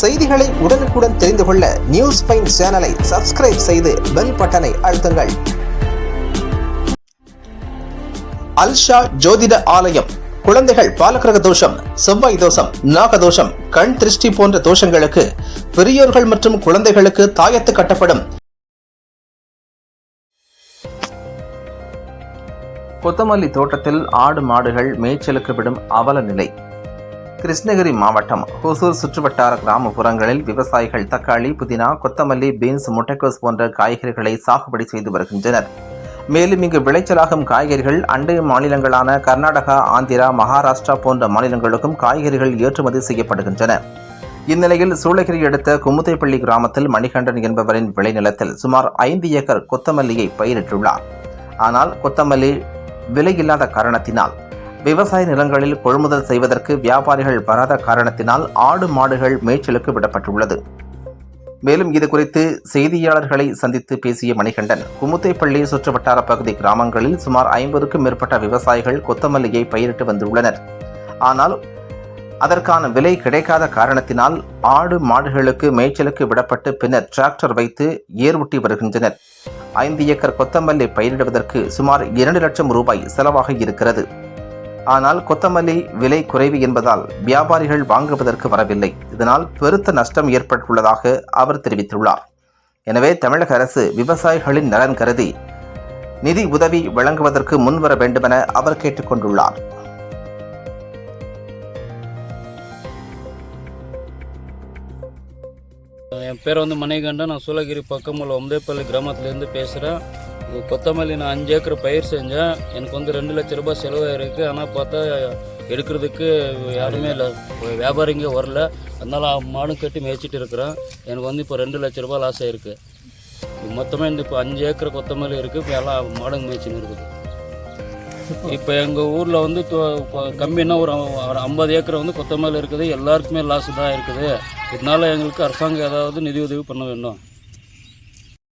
செய்திகளை உடனுக்குடன் தெரிந்து கொள்ள நியூஸ் பைன் சேனலை சப்ஸ்கிரைப் செய்து பெல் பட்டனை அழுத்துங்கள். அல்ஷா ஜோதிட ஆலயம். குழந்தைகள் பாலகிரக தோஷம் செவ்வாய் தோஷம் நாக தோஷம் கண் திருஷ்டி போன்ற தோஷங்களுக்கு பெரியோர்கள் மற்றும் குழந்தைகளுக்கு தாயத்து கட்டப்படும். கொத்தமல்லி தோட்டத்தில் ஆடு மாடுகள் மேய்ச்சலுக்கு விடும் அவல நிலை. கிருஷ்ணகிரி மாவட்டம் ஹொசூர் சுற்றுவட்டார கிராமப்புறங்களில் விவசாயிகள் தக்காளி புதினா கொத்தமல்லி பீன்ஸ் முட்டைக்கோஸ் போன்ற காய்கறிகளை சாகுபடி செய்து வருகின்றனர். மேலும் இங்கு விளைச்சலாகும் காய்கறிகள் அண்டை மாநிலங்களான கர்நாடகா ஆந்திரா மகாராஷ்டிரா போன்ற மாநிலங்களுக்கும் காய்கறிகள் ஏற்றுமதி செய்யப்படுகின்றன. இந்நிலையில் சூளகிரி அடுத்த குமுதைப்பள்ளி கிராமத்தில் மணிகண்டன் என்பவரின் விளைநிலத்தில் சுமார் ஐந்து ஏக்கர் கொத்தமல்லியை பயிரிட்டுள்ளார். ஆனால் கொத்தமல்லி விலையில்லாத காரணத்தினால் விவசாய நிலங்களில் கொள்முதல் செய்வதற்கு வியாபாரிகள் வராத காரணத்தினால் ஆடு மாடுகள் மேய்ச்சலுக்கு விடப்பட்டுள்ளது. மேலும் இது குறித்து செய்தியாளர்களை சந்தித்து பேசிய மணிகண்டன் குமுத்தைப்பள்ளி சுற்றுவட்டார பகுதி கிராமங்களில் சுமார் ஐம்பதுக்கும் மேற்பட்ட விவசாயிகள் கொத்தமல்லியை பயிரிட்டு வந்துள்ளனர். ஆனால் அதற்கான விலை கிடைக்காத காரணத்தினால் ஆடு மாடுகளுக்கு மேய்ச்சலுக்கு விடப்பட்டு பின்னர் டிராக்டர் வைத்து ஏர்வுட்டி வருகின்றனர். ஐந்து ஏக்கர் கொத்தமல்லி பயிரிடுவதற்கு சுமார் இரண்டு லட்சம் ரூபாய் செலவாக இருக்கிறது. ஆனால் கொத்தமல்லி விலை குறைவு என்பதால் வியாபாரிகள் வாங்குவதற்கு வரவில்லை. இதனால் பெருத்த நஷ்டம் ஏற்பட்டுள்ளதாக அவர் தெரிவித்துள்ளார். எனவே தமிழக அரசு விவசாயிகளின் நலன் கருதி நிதி உதவி வழங்குவதற்கு முன்வர வேண்டுமென அவர் கேட்டுக்கொண்டுள்ளார் என் பேர் வந்து மணிகண்டன். நான் சூளகிரி பக்கம் உள்ள ஒம்பேப்பள்ளி கிராமத்துலேருந்து பேசுகிறேன் கொத்தமல்லி நான் அஞ்சு ஏக்கர் பயிர் செஞ்சேன். எனக்கு வந்து ரெண்டு லட்ச ரூபாய் செலவாக இருக்குது ஆனால் பார்த்தா எடுக்கிறதுக்கு யாருமே இல்லை. வியாபாரிங்க வரல. அதனால் மாடும் கட்டி மேய்ச்சிட்டு இருக்கிறேன். எனக்கு வந்து இப்போ ரெண்டு லட்ச ரூபாய் லாஸ் ஆகிருக்கு மொத்தமாக இந்த இப்போ அஞ்சு ஏக்கர் கொத்தமல்லி இருக்குது இப்போ எல்லாம் மாடுங்க மேய்ச்சின்னு இருக்குது. இப்போ எங்கள் ஊரில் வந்து இப்போ கம்மின்னா ஒரு ஐம்பது ஏக்கர் வந்து கொத்தமல்லி இருக்குது. எல்லாருக்குமே லாஸ் தான் இருக்குது. இதனால எங்களுக்கு அரசாங்கம் ஏதாவது நிதியுதவி பண்ண வேண்டும்.